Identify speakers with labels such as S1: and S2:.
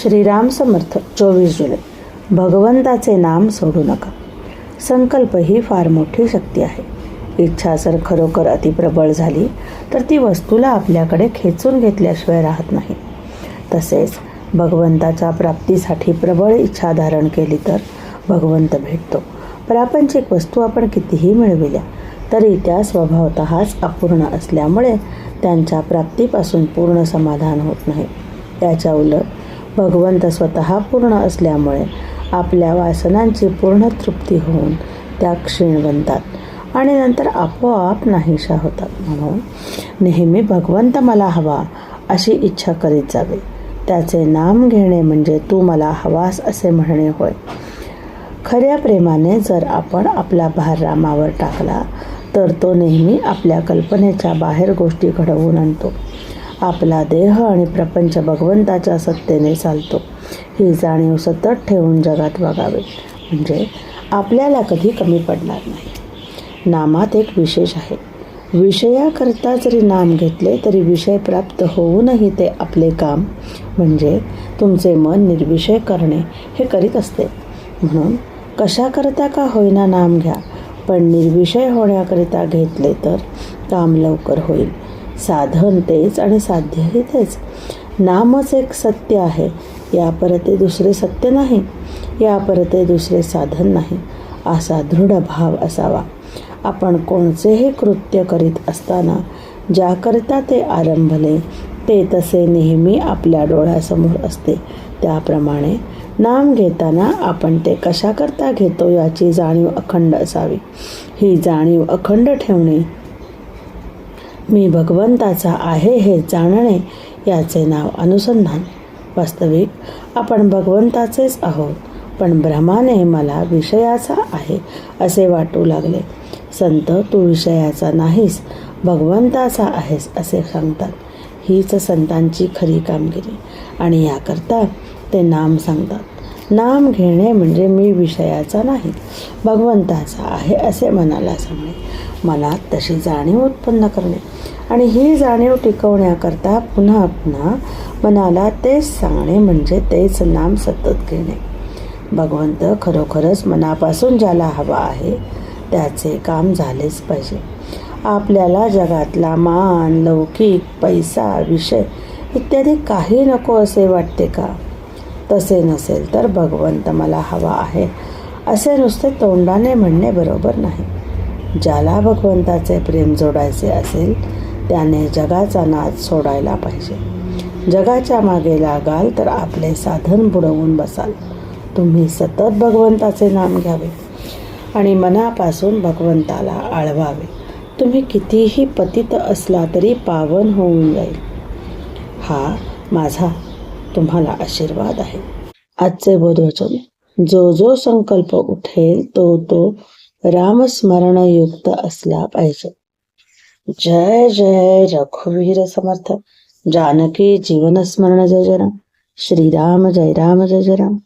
S1: श्रीराम समर्थ चोवीस जुलै. भगवंताचे नाम सोडू नका. संकल्प ही फार मोठी शक्ती आहे. इच्छा जर खरोखर अतिप्रबळ झाली तर ती वस्तूला आपल्याकडे खेचून घेतल्याशिवाय राहत नाही. तसेच भगवंताच्या प्राप्तीसाठी प्रबळ इच्छा धारण केली तर भगवंत भेटतो. प्रापंचिक वस्तू आपण कितीही मिळविल्या तरी त्या स्वभावतःच अपूर्ण असल्यामुळे त्यांच्या प्राप्तीपासून पूर्ण समाधान होत नाही. याच्या उलट भगवंत स्वतः पूर्ण असल्यामुळे आपल्या वासनांची पूर्ण तृप्ती होऊन त्या क्षीण बनतात आणि नंतर आपोआप नाहीशा होतात. म्हणून नेहमी भगवंत मला हवा अशी इच्छा करीत जावे. त्याचे नाम घेणे म्हणजे तू मला हवास असे म्हणणे होय. खऱ्या प्रेमाने जर आपण आपला भार रामावर टाकला तर तो नेहमी आपल्या कल्पनेच्या बाहेर गोष्टी घडवून आणतो. आपला देह आणि प्रपंच भगवंताच्या सत्तेने चालतो. ही जाणीव सतत ठेवून जगात वागावे. म्हणजे आपल्याला कधी कमी पडणार नाही. नामात एक विशेष आहे. विषयाकरता जरी नाम घेतले तरी विषय प्राप्त होऊनही ते आपले काम म्हणजे तुमचे मन निर्विषय करणे हे करीत असते. म्हणून कशाकरता का होईना नाम घ्या पण निर्विषय होण्याकरिता घेतले तर काम लवकर होईल. साधन तेच आणि साध्यही तेच. नामच एक सत्य आहे. या परते दुसरे सत्य नाही. या परते दुसरे साधन नाही. असा दृढ भाव असावा. आपण कोणतेही कृत्य करीत असताना ज्याकरिता ते आरंभले ते तसे नेहमी आपल्या डोळ्यासमोर असते. त्याप्रमाणे नाम घेताना आपण ते कशाकरता घेतो याची जाणीव अखंड असावी. ही जाणीव अखंड ठेवणे मी भगवंताचा आहे हे जाणणे याचे नाव अनुसंधान. वास्तविक आपण भगवंताचेच आहोत पण भ्रमाने मला विषयाचा आहे असे वाटू लागले. संत तू विषयाचा नाहीस भगवंताचा आहेस असे सांगतात. हीच संतांची खरी कामगिरी. आणि याकरता ते नाम सांगतात. नाम घेणे म्हणजे मी विषयाचा नाही भगवंताचा आहे असे मनाला सांगणे. मनात तशी जाणीव उत्पन्न करणे. आणि ही जाणीव टिकवण्याकरता पुन्हा पुन्हा मनाला तेच सांगणे म्हणजे तेच नाम सतत घेणे. भगवंत खरोखरच मनापासून ज्याला हवा आहे त्याचे काम झालेच पाहिजे. आपल्याला जगातला मान लौकिक पैसा विषय इत्यादी काही नको असे वाटते का? तसे नसेल तर भगवंत मला हवा आहे. असे नुसते तोंडाने म्हणणे बरोबर नाही. ज्याला भगवंताचे प्रेम जोडायचे असेल त्याने जगाचा नाद सोडायला पाहिजे. जगाच्या मागे लागाल तर आपले साधन बुडवून बसाल. तुम्ही सतत भगवंताचे नाम घ्यावे आणि मनापासून भगवंताला आळवावे. तुम्ही कितीही पतित असला तरी पावन होऊन जाईल. हा माझा तुम्हाला आशीर्वाद आहे. आजचे बोधवचन जो जो संकल्प उठेल तो तो रामस्मरणयुक्त असला पाहिजे. जय जय रघुवीर समर्थ जानकी जीवन स्मरण जय जय राम. श्रीराम जय राम जय जय राम.